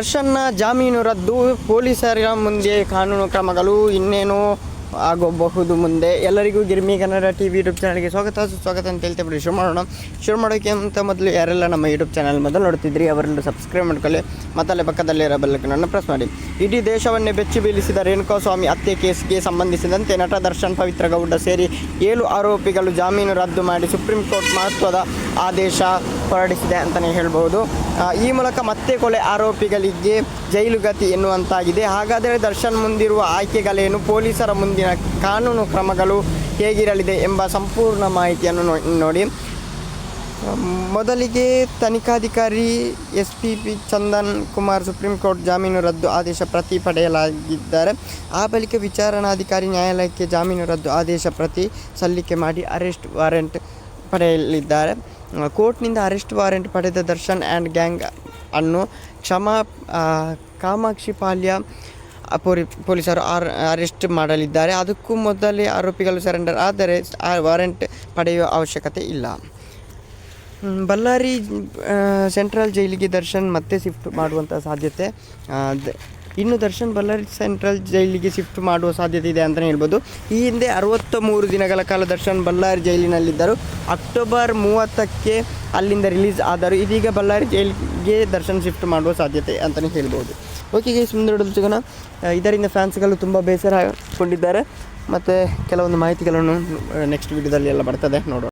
ದರ್ಶನ್ನ ಜಾಮೀನು ರದ್ದು. ಪೊಲೀಸರ ಮುಂದೆ ಕಾನೂನು ಕ್ರಮಗಳು ಇನ್ನೇನು? ಆಗೋಬಹುದು ಮುಂದೆ. ಎಲ್ಲರಿಗೂ Girmi Kannada T V YouTube ಚಾನಲ್ಗೆ ಸ್ವಾಗತ. ಸುಸ್ವಾಗತ ಅಂತ ಹೇಳ್ತಾ ಬಿಡಿ ಶುರು ಮಾಡೋಣ. ಶುರು ಮಾಡೋಕ್ಕೆ ಅಂತ ಮೊದಲು ಯಾರೆಲ್ಲ ನಮ್ಮ ಯೂಟ್ಯೂಬ್ ಚಾನಲ್ ಮೊದಲು ನೋಡ್ತಿದ್ರಿ ಅವರೆಲ್ಲರೂ ಸಬ್ಸ್ಕ್ರೈಬ್ ಮಾಡ್ಕೊಳ್ಳಿ. ಮತ್ತಲ್ಲೇ ಪಕ್ಕದಲ್ಲಿರೋ ಬೆಲ್ಲಕನನ್ನು ಪ್ರೆಸ್ ಮಾಡಿ. ಇಡೀ ದೇಶವನ್ನೇ ಬೆಚ್ಚಿ ಬೀಳಿಸಿದ ರೇಣುಕಾಸ್ವಾಮಿ ಹತ್ಯೆ ಕೇಸ್ಗೆ ಸಂಬಂಧಿಸಿದಂತೆ ನಟ ದರ್ಶನ್ ಪವಿತ್ರ ಗೌಡ ಸೇರಿ ಏಳು ಆರೋಪಿಗಳು ಜಾಮೀನು ರದ್ದು ಮಾಡಿ ಸುಪ್ರೀಂ ಕೋರ್ಟ್ ಮಹತ್ವದ ಆದೇಶ ಹೊರಡಿಸಿದೆ ಅಂತಲೇ ಹೇಳ್ಬೋದು ಈ ಮೂಲಕ ಮತ್ತೆ ಕೊಲೆ ಆರೋಪಿಗಳಿಗೆ ಜೈಲುಗತಿ ಎನ್ನುವಂತಾಗಿದೆ. ಹಾಗಾದರೆ ದರ್ಶನ್ ಮುಂದಿರುವ ಆಯ್ಕೆಗಳೇನು? ಪೊಲೀಸರ ಮುಂದಿನ ಕಾನೂನು ಕ್ರಮಗಳು ಹೇಗಿರಲಿದೆ ಎಂಬ ಸಂಪೂರ್ಣ ಮಾಹಿತಿಯನ್ನು ನೋಡಿ. ಮೊದಲಿಗೆ ತನಿಖಾಧಿಕಾರಿ S P P Chandan Kumar Supreme Court ಜಾಮೀನು ರದ್ದು ಆದೇಶ ಪ್ರತಿ ಪಡೆಯಲಾಗಿದ್ದಾರೆ. ಆ ಬಳಿಕ ವಿಚಾರಣಾಧಿಕಾರಿ ನ್ಯಾಯಾಲಯಕ್ಕೆ ಜಾಮೀನು ರದ್ದು ಆದೇಶ ಪ್ರತಿ ಸಲ್ಲಿಕೆ ಮಾಡಿ ಅರೆಸ್ಟ್ ವಾರೆಂಟ್ ಪಡೆಯಲಿದ್ದಾರೆ. ಕೋರ್ಟ್ನಿಂದ ಅರೆಸ್ಟ್ ವಾರೆಂಟ್ ಪಡೆದ ದರ್ಶನ್ ಆ್ಯಂಡ್ ಗ್ಯಾಂಗ್ ಅನ್ನು ಕ್ಷಮಾ ಕಾಮಾಕ್ಷಿಪಾಲ್ಯ ಪೊರಿ ಪೊಲೀಸರು ಆರ್, ಅರೆಸ್ಟ್ ಮಾಡಲಿದ್ದಾರೆ. ಅದಕ್ಕೂ ಮೊದಲೇ ಆರೋಪಿಗಳು ಸರೆಂಡರ್ ಆದರೆ ಆ ವಾರೆಂಟ್ ಪಡೆಯುವ ಅವಶ್ಯಕತೆ ಇಲ್ಲ. ಬಳ್ಳಾರಿ ಸೆಂಟ್ರಲ್ ಜೈಲಿಗೆ ದರ್ಶನ್ ಮತ್ತೆ ಶಿಫ್ಟ್ ಮಾಡುವಂಥ ಸಾಧ್ಯತೆ. ಇನ್ನು ದರ್ಶನ್ ಬಳ್ಳಾರಿ ಸೆಂಟ್ರಲ್ ಜೈಲಿಗೆ ಶಿಫ್ಟ್ ಮಾಡುವ ಸಾಧ್ಯತೆ ಇದೆ ಅಂತಲೇ ಹೇಳ್ಬೋದು. ಈ ಹಿಂದೆ ಅರವತ್ತ ಮೂರು ದಿನಗಳ ಕಾಲ ದರ್ಶನ್ ಬಳ್ಳಾರಿ ಜೈಲಿನಲ್ಲಿದ್ದರು. ಅಕ್ಟೋಬರ್ ಮೂವತ್ತಕ್ಕೆ ಅಲ್ಲಿಂದ ರಿಲೀಸ್ ಆದರು. ಇದೀಗ ಬಳ್ಳಾರಿ ಜೈಲಿಗೆ ದರ್ಶನ್ ಶಿಫ್ಟ್ ಮಾಡುವ ಸಾಧ್ಯತೆ ಅಂತಲೇ ಹೇಳ್ಬೋದು. ಓಕೆ ಗೈಸ್ ಮುಂದೆ ನೋಡೋದು ಸಿಗೋಣ ಇದರಿಂದ ಫ್ಯಾನ್ಸ್ಗಳು ತುಂಬ ಬೇಸರ ಕೊಂಡಿದ್ದಾರೆ ಮತ್ತು ಕೆಲವೊಂದು ಮಾಹಿತಿಗಳನ್ನು ನೆಕ್ಸ್ಟ್ ವೀಡಿಯೋದಲ್ಲಿ ಎಲ್ಲ ಬರ್ತದೆ. ನೋಡೋಣ.